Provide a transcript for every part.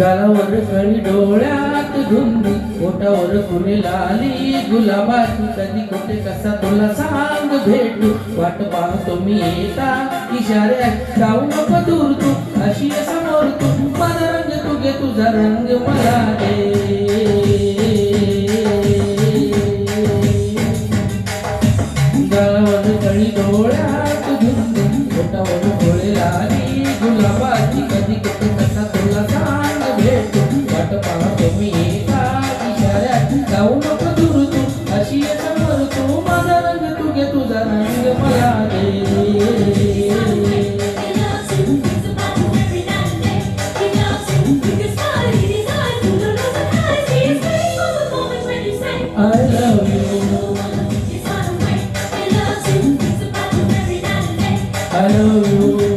गालावर कळी डोळ्यात धुंदी. ओठावर फुले लाली गुलाबाची कधी कुठे कसा तुला सांग भेटू. वाट पाहतो मी येता इशाऱ्यात. जाऊ नको दूर तू. अशी समोर तू. माझा रंग तू घे तुझा रंग मला दे. गालावर कळी डोळ्यात धुंदी. ओठावर फुले लाली गुलाबाची कधी I love you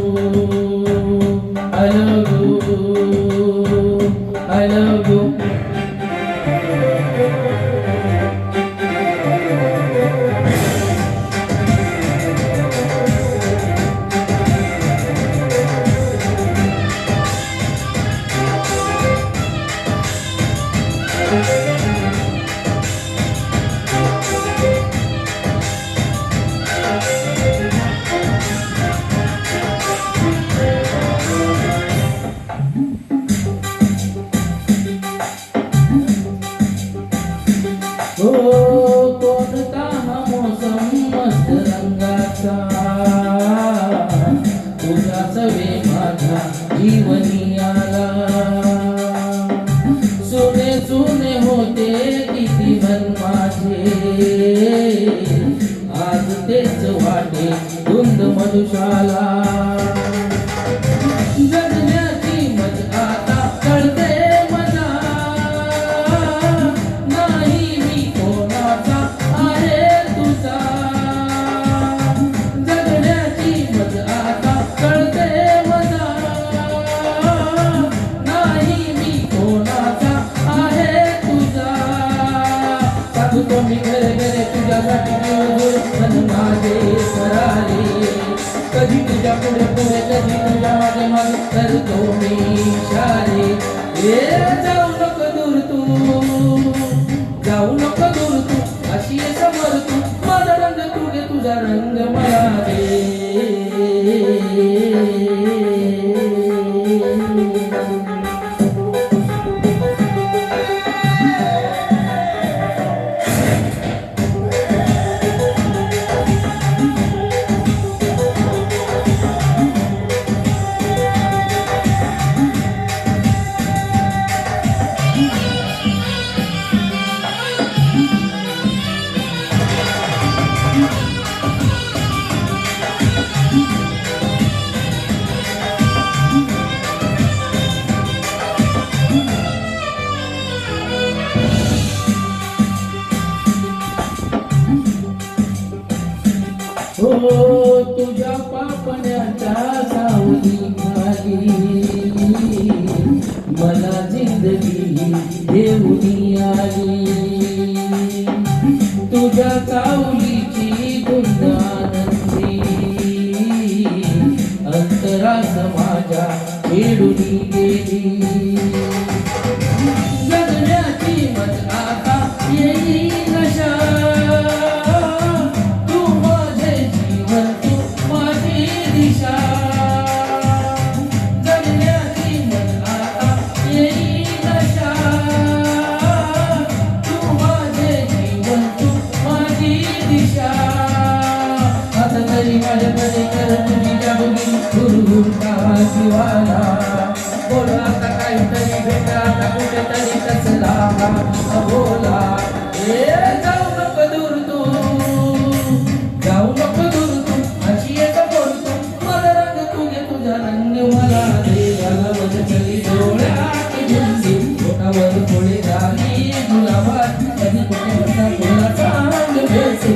कोणता हा मोसम मस्त रंगाचा. तुझाच वे माझा जीवनी आला. सुने सुने होते किती मन माझे. आज तेच वाटे धुंद मधुशाला. कधी तुझ्या पुढे पुढे कधी तुझ्या मागे मागे? करतो मी इशारे. ए जाऊ नको दूर तू. जाऊ नको हो तुझ्या पापण्याच्या सावली खाली मला जिंदगी देऊनी आली तुझ्या सावलीची धुंद आनंदी अंतरा समाजा खेळून गेली. का बोल आता काहीतरी भेटा आता कुठेतरी कसला बोला ए जाऊ नको दूर तू. जाऊ नको दूर तू. अशी एक बोल तू मला रंग तू घे तुझा रंग मला दे. गालावर चली डोळ्यात झुंजी पोटावर थोडी झाली गुलाबात कधी कुठे बसा तुला सांग भेसे